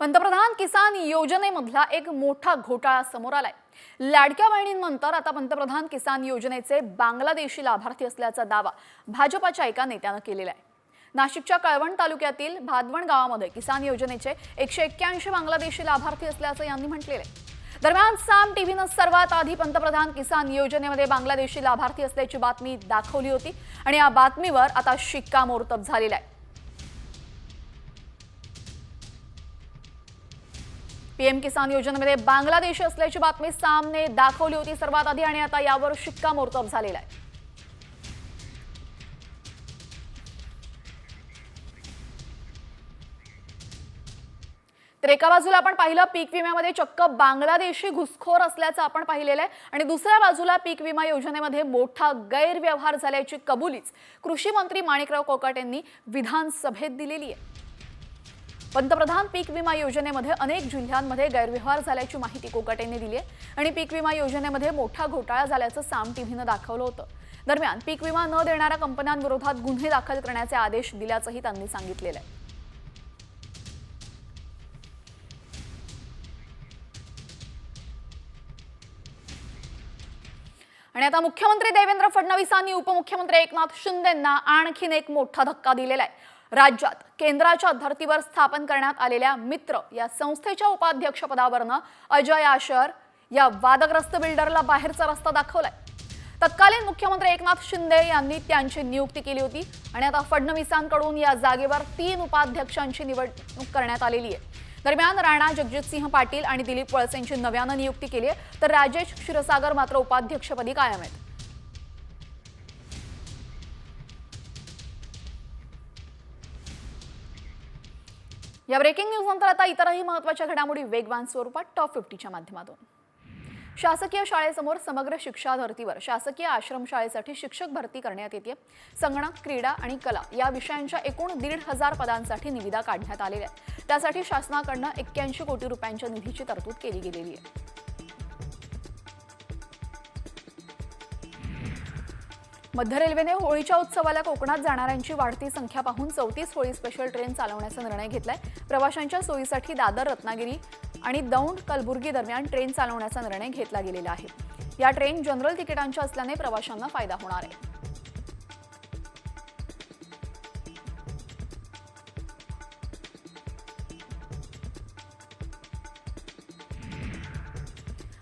पंतप्रधान किसान योजनेमधला एक मोठा घोटाळा समोर आलाय. लाडक्या बहिणींनंतर आता पंतप्रधान किसान योजनेचे बांगलादेशी लाभार्थी असल्याचा दावा भाजपाच्या एका नेत्यानं केलेला आहे. नाशिकच्या कळवण तालुक्यातील भादवण गावामध्ये किसान योजनेचे एकशे एक्क्याऐंशी बांगलादेशी लाभार्थी असल्याचं यांनी म्हटलेलं आहे. दरम्यान साम टीव्हीनं सर्वात आधी पंतप्रधान किसान योजनेमध्ये बांगलादेशी लाभार्थी असल्याची बातमी दाखवली होती आणि या बातमीवर आता शिक्कामोर्तब झालेला आहे. पीएम किसान योजनेमध्ये बांगलादेशी असल्याची बातमी सामने दाखवली होती. सर्वात आधी आणि आता यावर शिक्कामोर्तब झालेला आहे. तर एका बाजूला आपण पाहिलं पीक विम्यामध्ये चक्क बांगलादेशी घुसखोर असल्याचं आपण पाहिलेलं आहे. आणि दुसऱ्या बाजूला पीक विमा योजनेमध्ये मोठा गैरव्यवहार झाल्याची कबुलीच कृषी मंत्री माणिकराव कोकाट यांनी विधानसभेत दिलेली आहे. पंतप्रधान पीक विमा योजनेमध्ये अनेक जिल्ह्यांमध्ये गैरव्यवहार झाल्याची माहिती कोकट यांनी दिली आहे. आणि पीक विमा योजनेमध्ये मोठा घोटाळा झाल्याचं साम टीव्हीनं दाखवलं होतं. दरम्यान पीक विमा न देणाऱ्या कंपन्यांविरोधात गुन्हे दाखल करण्याचे आदेश दिल्याचंही त्यांनी सांगितलेलं आहे. आणि आता मुख्यमंत्री देवेंद्र फडणवीसांनी उपमुख्यमंत्री एकनाथ शिंदेंना आणखीन एक मोठा धक्का दिलेला आहे. राज्यात केंद्राच्या धर्तीवर स्थापन करण्यात आलेल्या मित्र या संस्थेच्या उपाध्यक्षपदावरनं अजय आशर या वादग्रस्त बिल्डरला बाहेरचा रस्ता दाखवलाय. तत्कालीन मुख्यमंत्री एकनाथ शिंदे यांनी त्यांची नियुक्ती केली होती आणि आता फडणवीसांकडून या जागेवर तीन उपाध्यक्षांची निवडणूक करण्यात आलेली आहे. दरम्यान राणा जगजितसिंह पाटील आणि दिलीप वळसेंची नव्यानं नियुक्ती केली आहे. तर राजेश क्षीरसागर मात्र उपाध्यक्षपदी कायम आहेत. या ब्रेकिंग न्यूज नंतर आता इतरही महत्त्वाच्या घडामोडी वेगवान स्वरूपात टॉप फिफ्टीच्या माध्यमातून. शासकीय शाळेसमोर समग्र शिक्षा धर्तीवर शासकीय आश्रमशाळेसाठी शिक्षक भरती करण्यात येते संगणक क्रीडा आणि कला या विषयांच्या एकूण दीड हजार पदांसाठी निविदा काढण्यात आलेल्या आहेत. त्यासाठी शासनाकडनं एक्क्याऐंशी कोटी रुपयांच्या निधीची तरतूद केली गेलेली आहे. मध्य रेल्वेने होळीच्या उत्सवाला कोकणात जाणाऱ्यांची वाढती संख्या पाहून चौतीस होळी स्पेशल ट्रेन चालवण्याचा निर्णय घेतलाय. प्रवाशांच्या सोयीसाठी दादर रत्नागिरी आणि दौंड कलबुर्गी दरम्यान ट्रेन चालवण्याचा निर्णय घेतला गेलेला आहे. या ट्रेन जनरल तिकिटांच्या असल्याने प्रवाशांना फायदा होणार आहे.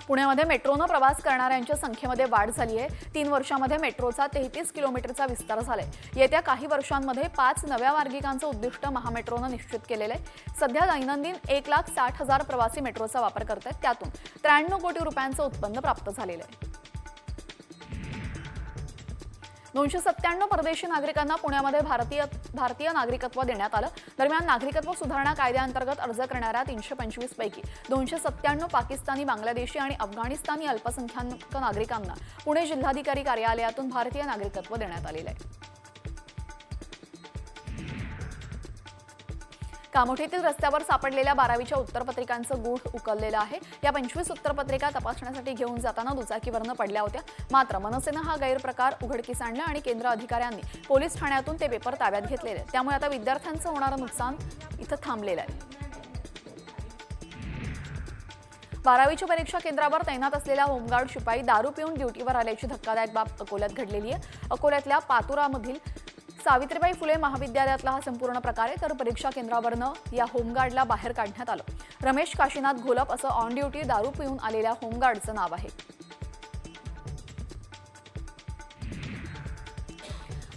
पुण्यामध्ये मेट्रोनं प्रवास करणाऱ्यांच्या संख्येमध्ये वाढ झाली आहे तीन वर्षामध्ये मेट्रोचा तेहतीस किलोमीटरचा विस्तार झालाय. येत्या काही वर्षांमध्ये पाच नव्या मार्गिकांचं उद्दिष्ट महामेट्रोनं निश्चित केलेलं आहे. सध्या दैनंदिन एक लाख साठ हजार प्रवासी मेट्रोचा वापर करत आहेत त्यातून त्र्याण्णव कोटी रुपयांचं उत्पन्न प्राप्त झालेलं आहे. दोनशे सत्त्याण्णव परदेशी नागरिकांना पुण्यामध्ये भारतीय भारतीय नागरिकत्व देण्यात आलं. दरम्यान नागरिकत्व सुधारणा कायद्याअंतर्गत अर्ज करणाऱ्या तीनशे पंचवीस पैकी दोनशे सत्त्याण्णव पाकिस्तानी बांगलादेशी आणि अफगाणिस्तानी अल्पसंख्याक नागरिकांना पुणे जिल्हाधिकारी कार्यालयातून भारतीय नागरिकत्व देण्यात आलेलं आहे. कामोठीतील रस्त्यावर सापडलेल्या बारावीच्या उत्तरपत्रिकांचं गुढ उकललेलं आहे. या पंचवीस उत्तरपत्रिका तपासण्यासाठी घेऊन जाताना दुचाकीवरनं पडल्या होत्या. मात्र मनसेनं हा गैरप्रकार उघडकीस आणला आणि केंद्र अधिकाऱ्यांनी पोलीस ठाण्यातून ते पेपर ताब्यात घेतलेले. आहेत. त्यामुळे आता विद्यार्थ्यांचं होणारं नुकसान इथं थांबलेलं आहे. बारावीच्या परीक्षा केंद्रावर तैनात असलेला होमगार्ड शिपाई दारू पिऊन ड्युटीवर आल्याची धक्कादायक बाब अकोल्यात घडलेली आहे. अकोल्यातल्या पातुरामधील सावित्रीबाई फुले महाविद्यालयातला हा संपूर्ण प्रकार आहे तर परीक्षा केंद्रावरनं या होमगार्डला बाहेर काढण्यात आलं. रमेश काशीनाथ घोलप असं ऑन ड्युटी दारू पिऊन आलेल्या होमगार्डचं नाव आहे.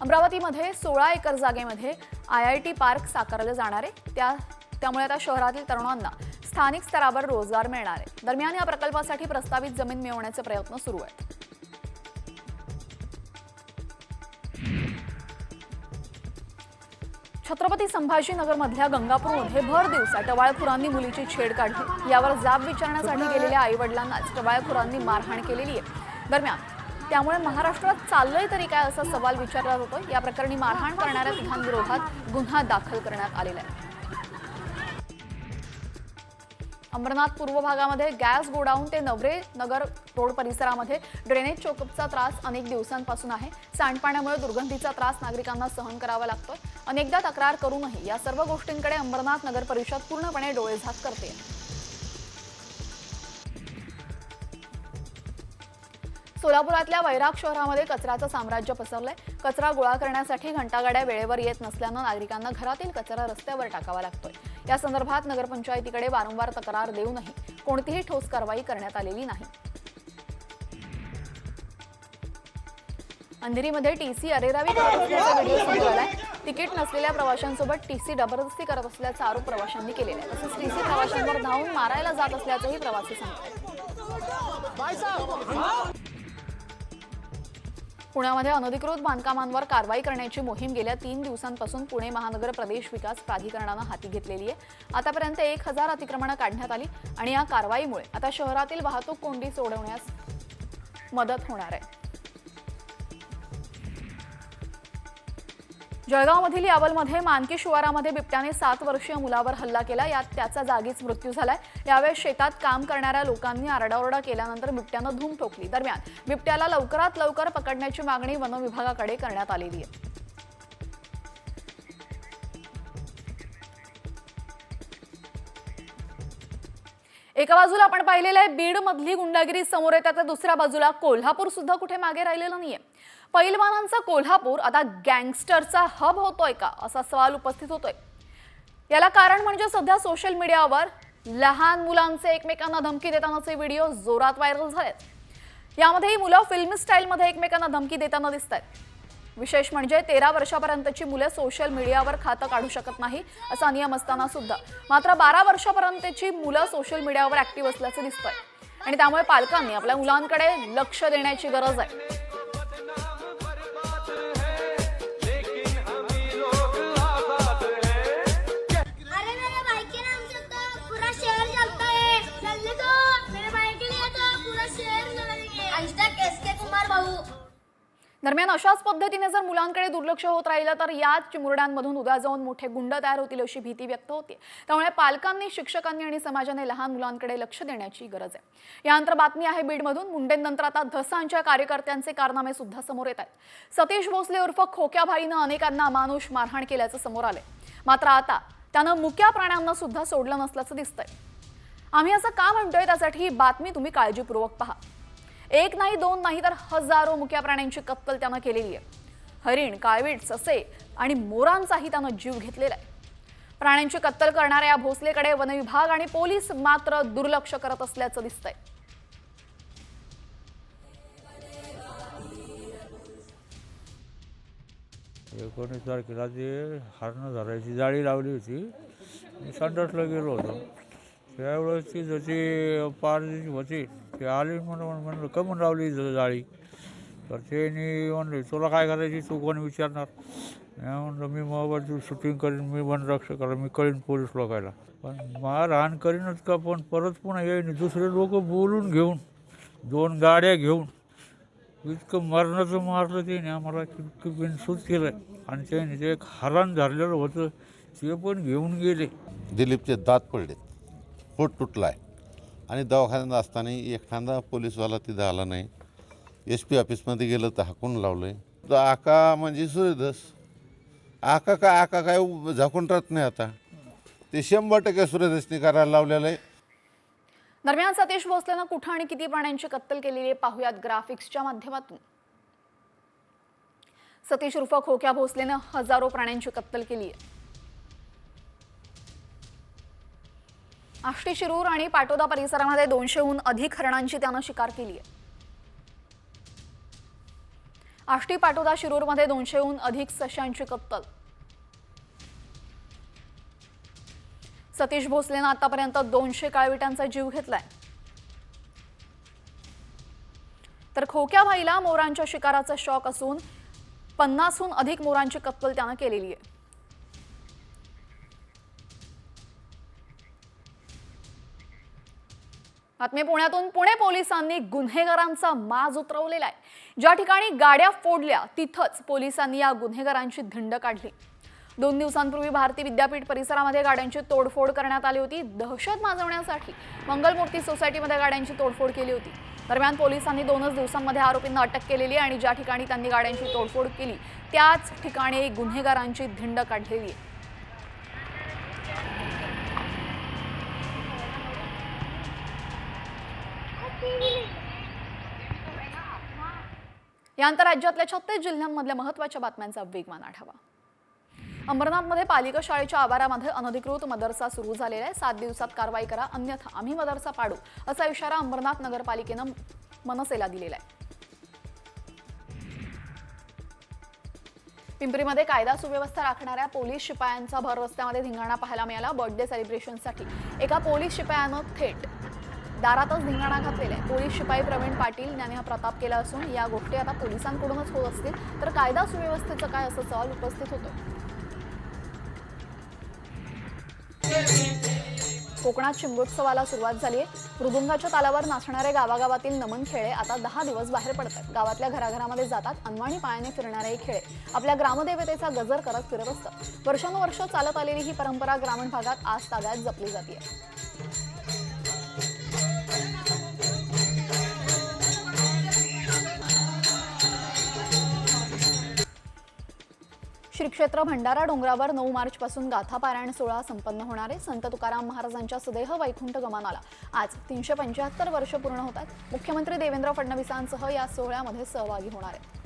अमरावतीमध्ये सोळा एकर जागेमध्ये आय आय टी पार्क साकारलं जाणार आहे. त्या त्यामुळे आता शहरातील तरुणांना स्थानिक स्तरावर रोजगार मिळणार आहे. दरम्यान या प्रकल्पासाठी प्रस्तावित जमीन मिळवण्याचे प्रयत्न सुरू आहेत. छत्रपती संभाजीनगरमधल्या गंगापूरमध्ये भर दिवसा टवाळखोरांनी मुलीची छेड काढली. यावर जाब विचारण्यासाठी गेलेल्या आई वडिलांनाच टवाळखोरांनी मारहाण केलेली आहे. दरम्यान त्यामुळे महाराष्ट्रात चाललंय तरी काय असा सवाल विचारला जातोय? या प्रकरणी मारहाण करणाऱ्या तिघांविरोधात गुन्हा दाखल करण्यात आलेला आहे. अंबरनाथ पूर्व भागामध्ये गॅस गोडाऊन ते नवरे नगर रोड परिसरामध्ये ड्रेनेज चोकअपचा त्रास अनेक दिवसांपासून आहे. सांडपाण्यामुळे दुर्गंधीचा त्रास नागरिकांना सहन करावा लागतोय. अनेकदा तक्रार करूनही या सर्व गोष्टींकडे अंबरनाथ नगर परिषद पूर्णपणे डोळेझाक करते. सोलापुरातल्या वैराग शहरामध्ये कचऱ्याचं साम्राज्य पसरलंय. कचरा गोळा करण्यासाठी घंटागाड्या वेळेवर येत नसल्यानं नागरिकांना घरातील कचरा रस्त्यावर टाकावा लागतोय. या संदर्भात नगरपंचायतीकडे वारंवार तक्रार देऊनही कोणतीही ठोस कारवाई करण्यात आलेली नाही. अंधेरीमध्ये टीसी अरेरावी करत असल्याचा व्हिडिओ समोर आलाय. तिकीट नसलेल्या प्रवाशांसोबत टीसी जबरदस्ती करत असल्याचा आरोप प्रवाशांनी केलेला आहे. तसंच टीसी प्रवाशांवर धावून मारायला जात असल्याचंही प्रवासी सांगतात. पुण्यामध्ये अनधिकृत बांधकामांवर कारवाई करण्याची मोहीम गेल्या तीन दिवसांपासून पुणे महानगर प्रदेश विकास प्राधिकरणानं हाती घेतलेली आहे. आतापर्यंत एक हजार अतिक्रमणं काढण्यात आली आणि या कारवाईमुळे आता शहरातील वाहतूक कोंडी सोडवण्यास मदत होणार आहे. जळगावमधील यावलमध्ये मानकी शिवारामध्ये बिबट्याने सात वर्षीय मुलावर हल्ला केला. यात त्याचा जागीच मृत्यू झालाय. यावेळेस शेतात काम करणाऱ्या लोकांनी आरडाओरडा केल्यानंतर बिबट्यानं धूम ठोकली. दरम्यान बिबट्याला लवकरात लवकर पकडण्याची मागणी वनविभागाकडे करण्यात आलेली आहे. एका बाजूला आपण पाहिलेलं आहे बीड मधली गुंडागिरी समोर येते तर दुसऱ्या बाजूला कोल्हापूर सुद्धा कुठे मागे राहिलेलं नाहीये. पैलवानांचा कोल्हापूर आता गँगस्टरचा हब होतोय का? असा सवाल उपस्थित होतोय. याला कारण म्हणजे सध्या सोशल मीडियावर लहान मुलांचे एकमेकांना धमकी देतानाचे व्हिडिओ जोरात व्हायरल झालेत. यामध्ये ही मुलं फिल्म स्टाईलमध्ये एकमेकांना धमकी देताना दिसत आहेत विशेष म्हणजे तेरा वर्षापर्यंतची मुलं सोशल मीडियावर खातं काढू शकत नाही असा नियम असताना सुद्धा. मात्र बारा वर्षापर्यंतची मुलं सोशल मीडियावर ऍक्टिव्ह असल्याचं दिसतंय. आणि त्यामुळे पालकांनी आपल्या मुलांकडे लक्ष देण्याची गरज आहे. दरम्यान अशाच पद्धतीने जर मुलांकडे दुर्लक्ष होत राहिलं तर याच चिमुरड्यांमधून उद्या जाऊन मोठे गुंड तयार होतील अशी भीती व्यक्त होते. त्यामुळे पालकांनी शिक्षकांनी आणि समाजाने लहान मुलांकडे लक्ष देण्याची गरज आहे. यानंतर बातमी आहे बीडमधून. मुंडेंनंतर आता धसांच्या कार्यकर्त्यांचे कारनामे सुद्धा समोर येत आहेत. सतीश भोसले उर्फ खोक्याभाईनं अनेकांना अमानुष मारहाण केल्याचं समोर आलंय. मात्र आता त्यानं मुक्या प्राण्यांना सुद्धा सोडलं नसल्याचं दिसतंय. आम्ही असं का म्हणतोय? त्यासाठी ही बातमी तुम्ही काळजीपूर्वक पहा. एक नाही दोन नाही तर हजारो मुक्या प्राण्यांची कत्तल त्यानं केलेली आहे. हरिण काळवीट ससे आणि मोरांचाही त्यानं जीव घेतलेला आहे. प्राण्यांची कत्तल करणाऱ्या या भोसलेकडे वनविभाग आणि पोलीस मात्र दुर्लक्ष करत असल्याचं दिसतंय. एकोणीस तारखेला ते हरणं धरायची जाळी लावली होती मी संडासला गेलो होतो. त्यावेळेस ती जशी पार होती ते आले म्हणून म्हणलं कमून लावली जाळी. तर त्यांनी म्हणले तुला काय करायची तू कोण विचारणार? मी म्हणलं मी मोबाईलची शूटिंग करीन मी वनरक्षक करा मी कळीन पोलीस लोकायला. पण मारहाण करीनच का पण परत पुन्हा येईन दुसरे लोक बोलून घेऊन दोन गाड्या घेऊन. इतकं मरणाचं मारलं त्याने आम्हाला इतकं बिनसूत केलं आणि त्याने ते एक हरण झालेलं होतं ते पण घेऊन गेले. दिलीपचे दात पडलेत. पोट तुटलाय. आहे आणि दवाखान्यात असताना एखादा पोलीसवाला तिथं आला नाही. एस पी ऑफिसमध्ये गेलं तर हाकून लावलं आहे तर आका म्हणजे सूर्यधस आका काय आका काय झाकून राहत नाही आता. ते शंभर टक्के सूर्यधसनी करायला लावलेलं आहे. दरम्यान सतीश भोसलेनं कुठं आणि किती प्राण्यांची कत्तल केलेली आहे पाहुयात ग्राफिक्सच्या माध्यमातून. सतीश उर्फ खोक्या भोसलेनं हजारो प्राण्यांची कत्तल केली आहे. आष्टी शिरूर आणि पाटोदा परिसरामध्ये दोनशेहून अधिक हरणांची त्यानं शिकार केली आहे. आष्टी पाटोदा शिरूरमध्ये दोनशेहून अधिक सशांची कत्तल. सतीश भोसलेनं आतापर्यंत दोनशे काळविटांचा जीव घेतलाय. तर खोक्या भाईला मोरांच्या शिकाराचा शॉक असून पन्नासहून अधिक मोरांची कत्तल त्यानं केलेली आहे. बातमी पुण्यातून पुणे पोलिसांनी गुन्हेगारांचा माज उतरवलेला आहे. ज्या ठिकाणी गाड्या फोडल्या तिथंच पोलिसांनी या गुन्हेगारांची धिंड काढली. दोन दिवसांपूर्वी भारती विद्यापीठ परिसरामध्ये गाड्यांची तोडफोड करण्यात आली होती. दहशत माजवण्यासाठी मंगलमूर्ती सोसायटीमध्ये गाड्यांची तोडफोड केली होती. दरम्यान पोलिसांनी दोनच दिवसांमध्ये आरोपींना अटक केलेली आहे आणि ज्या ठिकाणी त्यांनी गाड्यांची तोडफोड केली त्याच ठिकाणी गुन्हेगारांची धिंड काढलेली आहे. यानंतर राज्यातल्या छत्तीस जिल्ह्यांमधल्या महत्त्वाच्या बातम्यांचा वेगवान आढावा. अंबरनाथमध्ये पालिका शाळेच्या आवारामध्ये अनधिकृत मदरसा सुरू झालेला आहे. सात दिवसात कारवाई करा अन्यथा आम्ही मदरसा पाडू असा इशारा अंबरनाथ नगरपालिकेनं मनसेला दिलेला आहे. पिंपरीमध्ये कायदा सुव्यवस्था राखणाऱ्या पोलीस शिपायांचा भर रस्त्यामध्ये धिंगाणा पाहायला मिळाला. बर्थडे सेलिब्रेशनसाठी एका पोलीस शिपायानं थेट दारातच धिंगाणा घातलेला आहे. पोलीस शिपाई प्रवीण पाटील यांनी हा प्रताप केला असून या गोष्टी आता पोलिसांकडूनच होत असतील. तर कायदा सुव्यवस्थेचं काय असं सवाल उपस्थित होतो कोकणात शिमगोत्सवाला सुरुवात झाली आहे. मृदुंगाच्या तालावर नाचणारे गावागावातील नमन खेळे आता दहा दिवस बाहेर पडतात. गावातल्या घराघरामध्ये जातात अनवाणी पायाने फिरणारे हे खेळे. आपल्या ग्रामदेवतेचा गजर करत फिरत असतात. वर्षानुवर्ष चालत आलेली ही परंपरा ग्रामीण भागात आज ताब्यात जपली जाते श्री क्षेत्र भंडारा डोंगरावर नऊ मार्च पासून गाथा सोहळा संपन्न होणारे संत तुकाराम महाराजांच्या सुदेह वैकुंठ गमनाला. आज तीनशे पंच्याहत्तर वर्ष पूर्ण होतात मुख्यमंत्री देवेंद्र फडणवीसांसह या सोहळ्यामध्ये सहभागी होणार आहेत.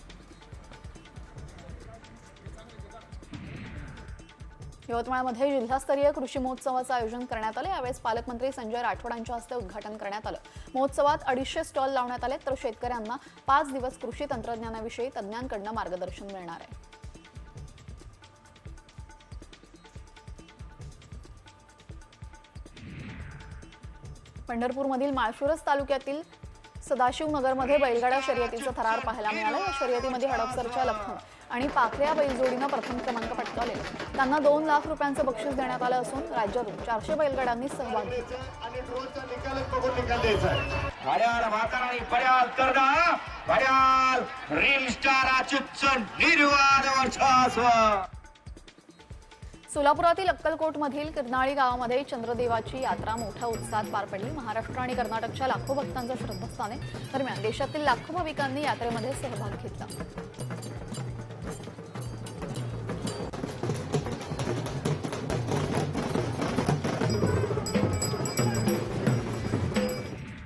यवतमाळमध्ये जिल्हास्तरीय कृषी महोत्सवाचं आयोजन करण्यात आलं. यावेळेस पालकमंत्री संजय राठोडांच्या हस्ते उद्घाटन करण्यात आलं. महोत्सवात अडीचशे स्टॉल लावण्यात आले तर शेतकऱ्यांना पाच दिवस कृषी तंत्रज्ञानाविषयी तज्ज्ञांकडनं मार्गदर्शन मिळणार आहे. पंढरपूरमधील माळशिरस तालुक्यातील सदाशिवनगरमध्ये बैलगाडा शर्यतीचं थरार पाहायला मिळालं. या शर्यतीमध्ये हडपसरच्या लखन आणि पाखऱ्या बैलजोडीनं प्रथम क्रमांक पटकावले त्यांना दोन लाख रुपयांचं बक्षीस देण्यात आलं असून राज्यातून चारशे बैलगाड्यांनी सहभाग घेतला. सोलापुरातील अक्कलकोटमधील किरनाळी गावामध्ये चंद्रदेवाची यात्रा मोठ्या उत्साहात पार पडली. महाराष्ट्र आणि कर्नाटकच्या लाखो भक्तांचं श्रद्धास्थान आहे दरम्यान देशातील लाखो भाविकांनी यात्रेमध्ये सहभाग घेतला.